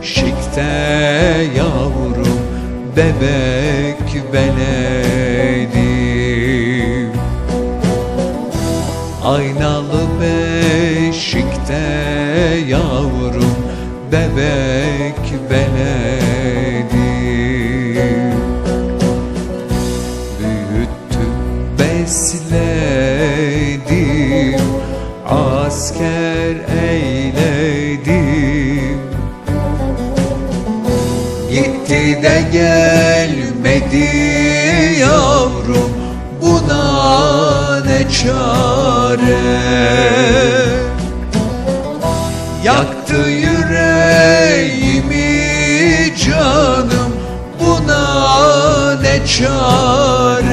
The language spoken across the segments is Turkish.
beşikte yavrum bebek veledim Aynalı beşikte yavrum bebek Gitti de gelmedi yavrum. Buna ne çare? Yaktı yüreğimi canım. Buna ne çare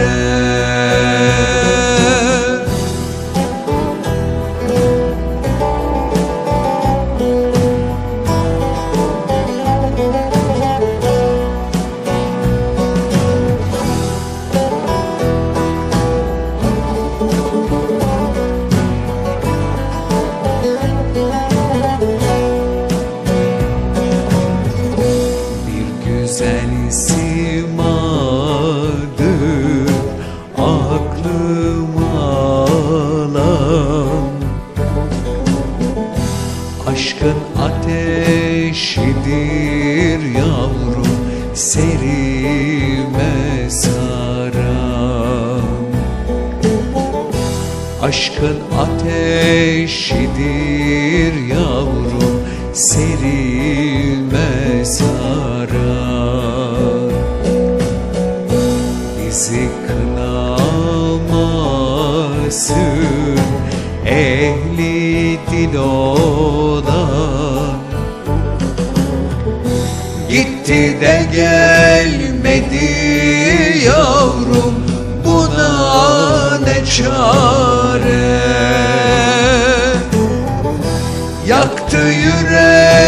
aklıma alan Aşkın ateşidir yavrum serime saran Aşkın ateşidir yavrum serime ehli dil olan Gitti de gelmedi yavrum buna ne çare? Yaktı yüreğimi